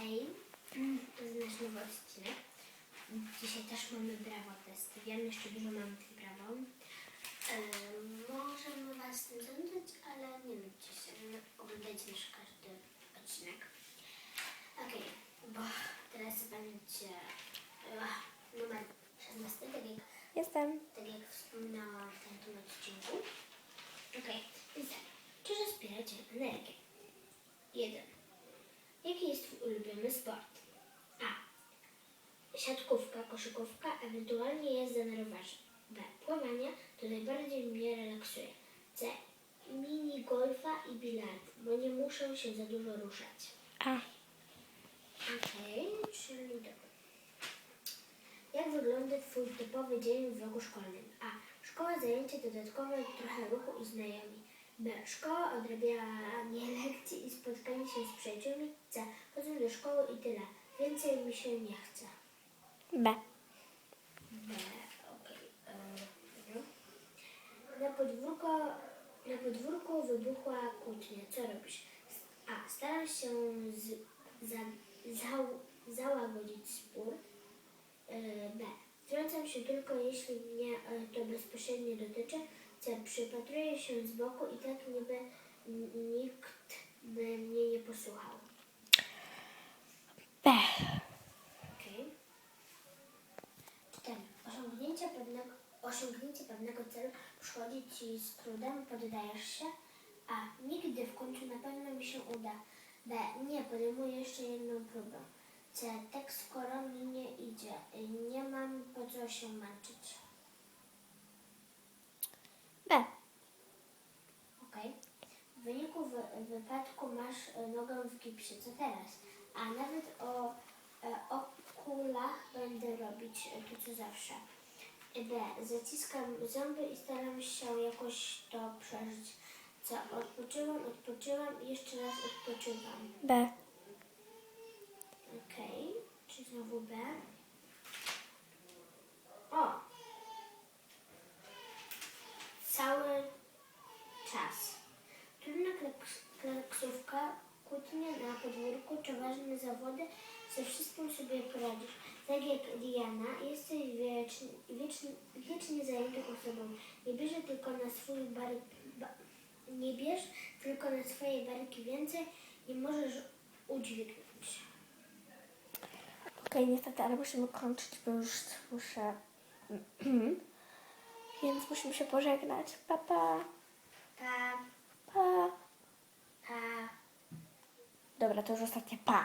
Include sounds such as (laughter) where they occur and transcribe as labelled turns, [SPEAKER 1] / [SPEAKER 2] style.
[SPEAKER 1] Hej, to jest nasz nowy odcinek. Dzisiaj też mamy brawo testy. Wiem, jeszcze dużo mamy tych brawo. Możemy Was z tym zanudzać, ale nie nudźcie się. Oglądajcie nasz każdy odcinek. Okej, bo teraz będzie ach, numer 16, tak
[SPEAKER 2] Jestem.
[SPEAKER 1] tak jak wspominałam w tamtym odcinku. Okej, więc tak. Czy wspieracie energię? 1. Jaki jest Twój ulubiony sport? A. Siatkówka, koszykówka, ewentualnie jazda na rowerze. B. Pływanie, to najbardziej mnie relaksuje. C. Mini golfa i bilard, bo nie muszę się za dużo ruszać.
[SPEAKER 2] A.
[SPEAKER 1] Okej, czyli dobra. Jak wygląda Twój typowy dzień w roku szkolnym? A. Szkoła, zajęcia dodatkowe, trochę ruchu i znajomi. Szkoła, odrabianie lekcji i spotkanie się z przyjaciółmi. C. Chodzę do szkoły i tyle. Więcej mi się nie chce.
[SPEAKER 2] B.
[SPEAKER 1] B. Okej. e, dobra. Na podwórko, na podwórku wybuchła kłótnia. Co robisz? A. Staram się z, za, zał, załagodzić spór. E, B. Wtrącam się tylko jeśli mnie e, to bezpośrednio dotyczy. C. Przypatruję się z boku i tak niby nikt by mnie nie posłuchał.
[SPEAKER 2] B.
[SPEAKER 1] Okej. Cztery. Osiągnięcie pewnego, osiągnięcie pewnego celu przychodzi Ci z trudem, poddajesz się. A. Nigdy w końcu na pewno mi się uda. B. Nie, podejmuję jeszcze jedną próbę. C. Tak skoro mi nie idzie. Nie mam po co się męczyć.
[SPEAKER 2] B.
[SPEAKER 1] Okej. W wyniku wy, wypadku masz e, nogę w gipsie. Co teraz? A nawet o, e, o kulach będę robić e, to, co zawsze. B. Zaciskam zęby i staram się jakoś to przeżyć. Co? Odpoczywam, odpoczywam i jeszcze raz odpoczywam.
[SPEAKER 2] B.
[SPEAKER 1] Okej. Czy znowu B? Kłótnia na podwórku czy ważne zawody, ze wszystkim sobie poradzisz. Tak jak Diana, jesteś wieczny, wieczny, wiecznie zajętą osobą. Nie bierze tylko na swój bark, ba, nie bierz tylko na swoje barki więcej, nie możesz udźwignąć.
[SPEAKER 2] Okej, niestety, ale musimy kończyć, bo już muszę. (clears throat) Więc musimy się pożegnać. Pa.
[SPEAKER 1] Pa,
[SPEAKER 2] Pa.
[SPEAKER 1] pa.
[SPEAKER 2] Dobra, to już ostatnie pa.